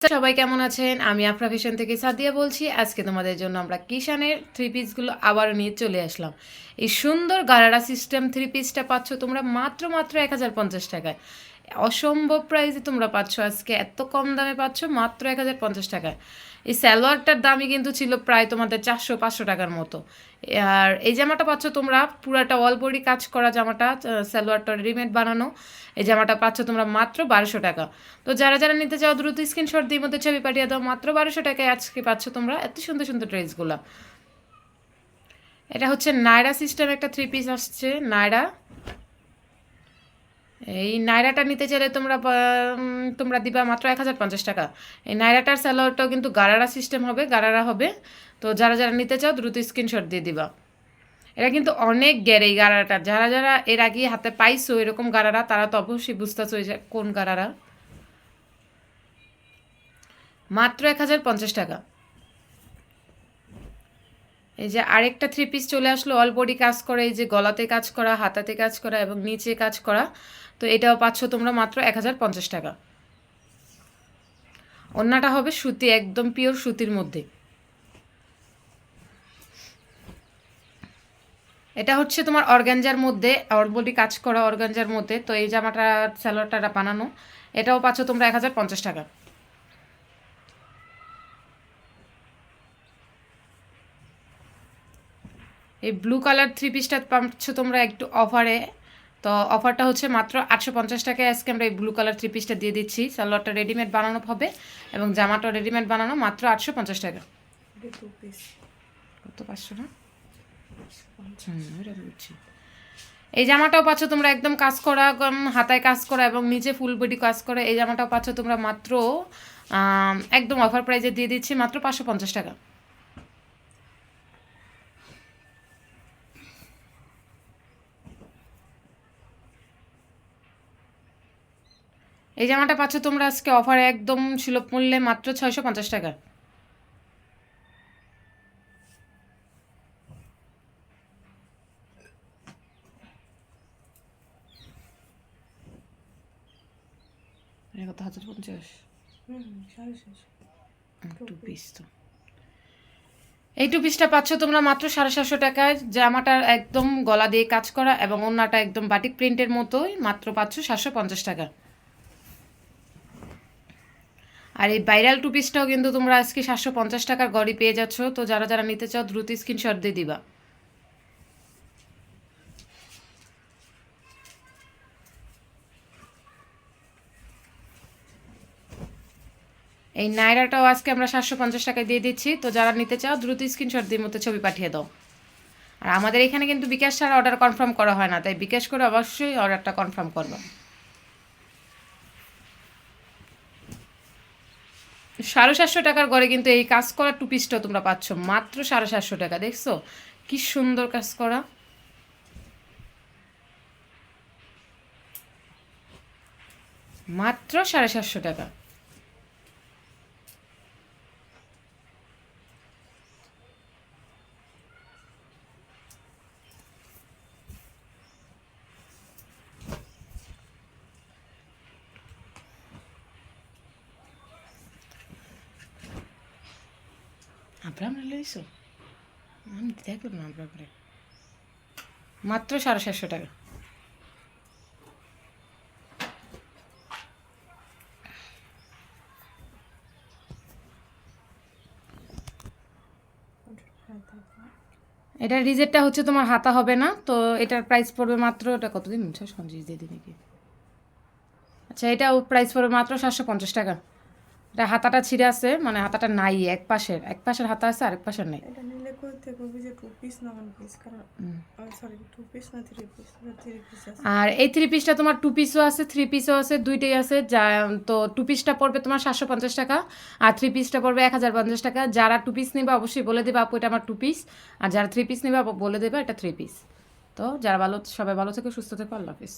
সবাই কেমন আছেন? আমি আফরা ফ্যাশন থেকে সাদিয়া বলছি। আজকে তোমাদের জন্য আমরা কিষানের থ্রি পিসগুলো আবারও নিয়ে চলে আসলাম। এই সুন্দর গারারা সিস্টেম থ্রি পিসটা পাচ্ছ তোমরা মাত্র মাত্র এক হাজার পঞ্চাশ টাকায়। অসম্ভব প্রাইসে তোমরা পাচ্ছ। আজকে এত কম দামে পাচ্ছ মাত্র এক হাজার পঞ্চাশ টাকায়। এই সালোয়ারটার দামই কিন্তু ছিল প্রায় তোমাদের চারশো, পাঁচশো টাকার মতো। আর এই জামাটা পাচ্ছ তোমরা, পুরাটা অল বডি কাজ করা জামাটা সালোয়ারটা রেডিমেড বানানো। এই জামাটা পাচ্ছ তোমরা মাত্র বারোশো টাকা। তো যারা যারা নিতে চাও দ্রুত স্ক্রিনশট দিয়ে মধ্যে ছবি পাঠিয়ে দাও, মাত্র বারোশো টাকায় আজকে পাচ্ছ তোমরা এত সুন্দর সুন্দর ড্রেসগুলো এটা হচ্ছে নায়রা সিস্টেম একটা থ্রি পিস আসছে, নায়রা। এই নায়রাটা নিতে চাইলে তোমরা তোমরা দিবা মাত্র এক হাজার পঞ্চাশ টাকা। এই নায়রাটার স্যালোয়ারটাও কিন্তু গারারা সিস্টেম হবে, গারারা হবে। তো যারা যারা নিতে চাও দ্রুত স্ক্রিনশট দিয়ে দিবা। এটা কিন্তু অনেক গ্যারে এই গারাটা যারা যারা এর আগে হাতে পাইছো এরকম গারারা, তারা তো অবশ্যই বুঝতেছো কোন গারারা। মাত্র এক হাজার পঞ্চাশ টাকা। এই যে আরেকটা থ্রি পিস চলে আসলো অল বডি কাজ করা, এই যে গলাতে কাজ করা, হাতাতে কাজ করা এবং নিচে কাজ করা। তো এটাও পাচ্ছ তোমরা মাত্র এক হাজার পঞ্চাশ টাকা। অন্যটা হবে সুতি, একদম পিওর সুতির মধ্যে। এটা হচ্ছে তোমার অর্গানজার মধ্যে অল বডি কাজ করা অর্গানজার মধ্যে। তো এই জামাটা স্যালোয়ারটা বানানো, এটাও পাচ্ছ তোমরা এক হাজার পঞ্চাশ টাকা। এই ব্লু কালার থ্রি পিসটা পাচ্ছ তোমরা একটু অফারে তো অফারটা হচ্ছে মাত্র আটশো পঞ্চাশ টাকায় আজকে আমরা এই ব্লু কালার থ্রি পিসটা দিয়ে দিচ্ছি। সালোয়ারটা রেডিমেড বানানো হবে এবং জামাটা রেডিমেড বানানো মাত্র আটশো পঞ্চাশ টাকা। কত পাঁচশো না? বুঝছি। এই জামাটাও পাচ্ছ তোমরা একদম কাজ করা হাতায় কাজ করা এবং নিচে ফুল বডি কাজ করা। এই জামাটাও পাচ্ছ তোমরা মাত্র একদম অফার প্রাইজে দিয়ে দিচ্ছি মাত্র পাঁচশো পঞ্চাশ টাকা। এই জামাটা পাচ্ছ তোমরা আজকে অফারে একদম সুলভ মূল্যে মাত্র ছয়শো পঞ্চাশ টাকা। এই টু পিসটা পাচ্ছ তোমরা মাত্র সাড়ে সাতশো টাকায়। জামাটার একদম গলা দিয়ে কাজ করা এবং অন্যটা একদম বাটিক প্রিন্টের মতোই মাত্র পাচ্ছ সাতশো পঞ্চাশ টাকা। আর এই ভাইরাল টু পিসটাও কিন্তু তোমরা আজকে সাতশো পঞ্চাশ টাকার গড়ি পেয়ে যাচ্ছ। তো যারা যারা নিতে চাও, দ্রুত স্ক্রিনশট দিয়ে দিবা। এই নায়রাটাও আজকে আমরা সাতশো পঞ্চাশ টাকায় দিয়ে দিচ্ছি। তো যারা নিতে চাও, দ্রুত স্ক্রিনশট দিয়ে মতো ছবি পাঠিয়ে দাও। আর আমাদের এখানে কিন্তু বিকাশ ছাড়া অর্ডার কনফার্ম করা হয় না, তাই বিকাশ করে অবশ্যই অর্ডারটা কনফার্ম করবা। সাড়ে সাতশো টাকার ঘরে কিন্তু এই কাজ করা টু পিসটা তোমরা পাচ্ছ। মাত্র সাড়ে সাতশো টাকা, দেখছ? কি সুন্দর কাজ করা। মাত্র সাড়ে সাতশো টাকা। আব্রাম লইছো আমি দেখলাম না আব্রামরে মাত্র সাড়ে সাতশো টাকা এটার রিজেটটা হচ্ছে তোমার হাতা হবে না, তো এটার প্রাইস পড়বে মাত্র, এটা কতদিন? সঞ্জিত দিয়ে দিই নাকি? আচ্ছা এটা প্রাইস পড়বে মাত্র সাতশো পঞ্চাশ টাকা। এটা হাতাটা ছিঁড়ে আছে মানে হাতাটা নাই এক পাশের এক পাশের হাতা আছে আরেক পাশের নাই। এটা নিলে করবি যে টু পিস না ওয়ান পিস কারণ সরি টু পিস না থ্রি পিস থ্রি পিস আছে। আর এই থ্রি পিসটা তোমার টু পিসও আছে থ্রি পিসও আছে দুইটাই আছে যা তো টু পিসটা পড়বে তোমার সাতশো পঞ্চাশ টাকা আর থ্রি পিসটা পড়বে এক হাজার পঞ্চাশ টাকা। যারা টু পিস নেবে অবশ্যই বলে দেবে আপু এটা আমার টু পিস আর যারা থ্রি পিস নেবে বলে দেবে এটা থ্রি পিস তো যারা ভালো সবাই ভালো থেকে সুস্থ থেকো আল্লাহ হাফিজ।